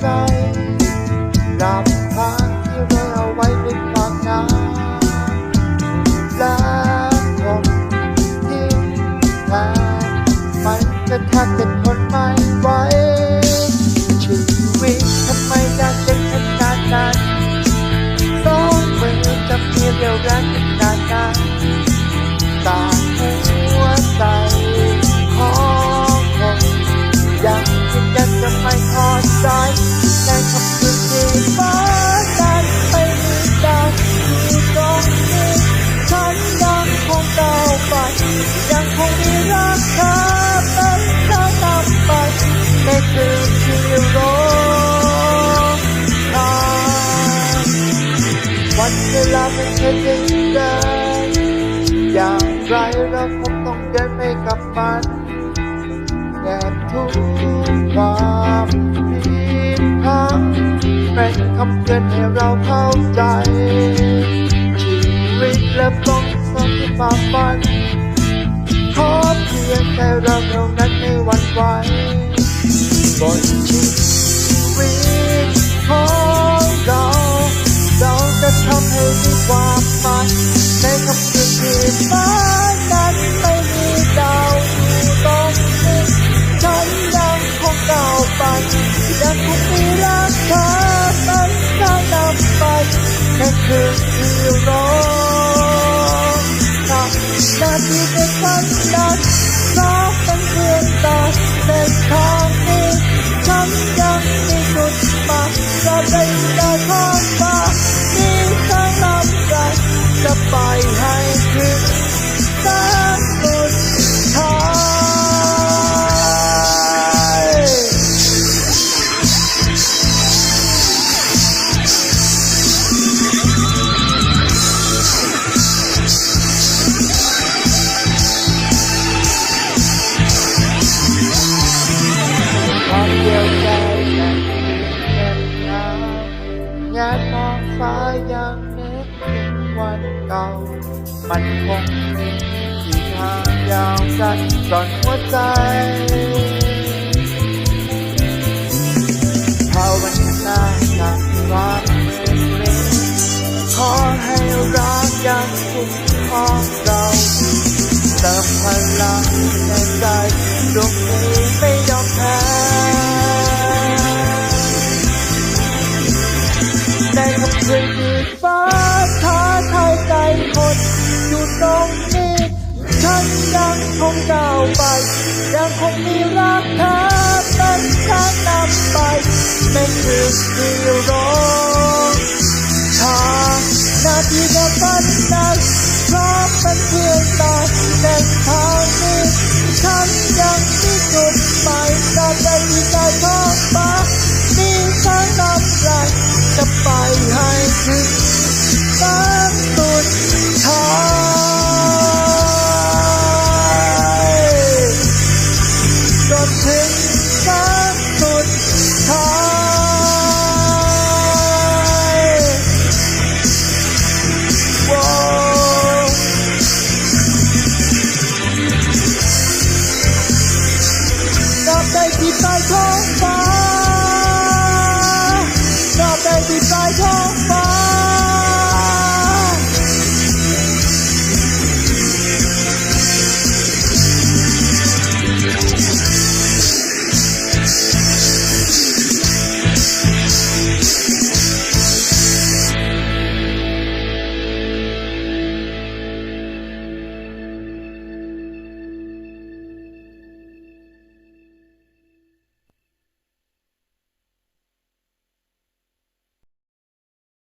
ใจลำพังที่เราเอาไว้เนคามหนาและคนที่ทามันกระทักกันทนไม่ไหวชีวิตทำไมยากเย็นขนาดนั้นสองมือจะเพีเดียวรักนาน เราคงต้องเดินไปกับมันแก่ทุกความผิดพลังเป็นคำเตือนให้เราเข้าใจ ชีวิตและต้องสอนที่ฝ่าฟันขอเพียงแค่เราเท่านั้นไม่หวั่นไหวบนชีวิตของเรา เราจะทำให้มีควาาวไปยังคงมีรักเธอเป็นทางนำไปในคืนที่รอนหนักนาทีเป็นวันนั้นเราเป็นเพื่อนกันในทางนี้ฉันยังมีจุดหมายจะได้ได้ข้ามฟ้ามีทางนำใจจะไปให้ ยังนึกถึงวันเก่า มันคงมีที่ทางยาวไกลกร่อนหัวใจภาวนาจากความมืดมิดขอให้รักยังคุ้มครองเราเติมพลังในใจดวงนี้ไม่ยอมแพ้ คงก้าวไป ยังคงมีรักเธอเป็นทางนำไปในคืนที่รอนทางนาทีเดียวกันนั้นพราะเป็นเพื่อนตายในทางนี้ฉันยังมีจุดหมายจะได้ดีใจท้องฟ้ามีทางนำใจจะไปให้ถึงฝัน 头发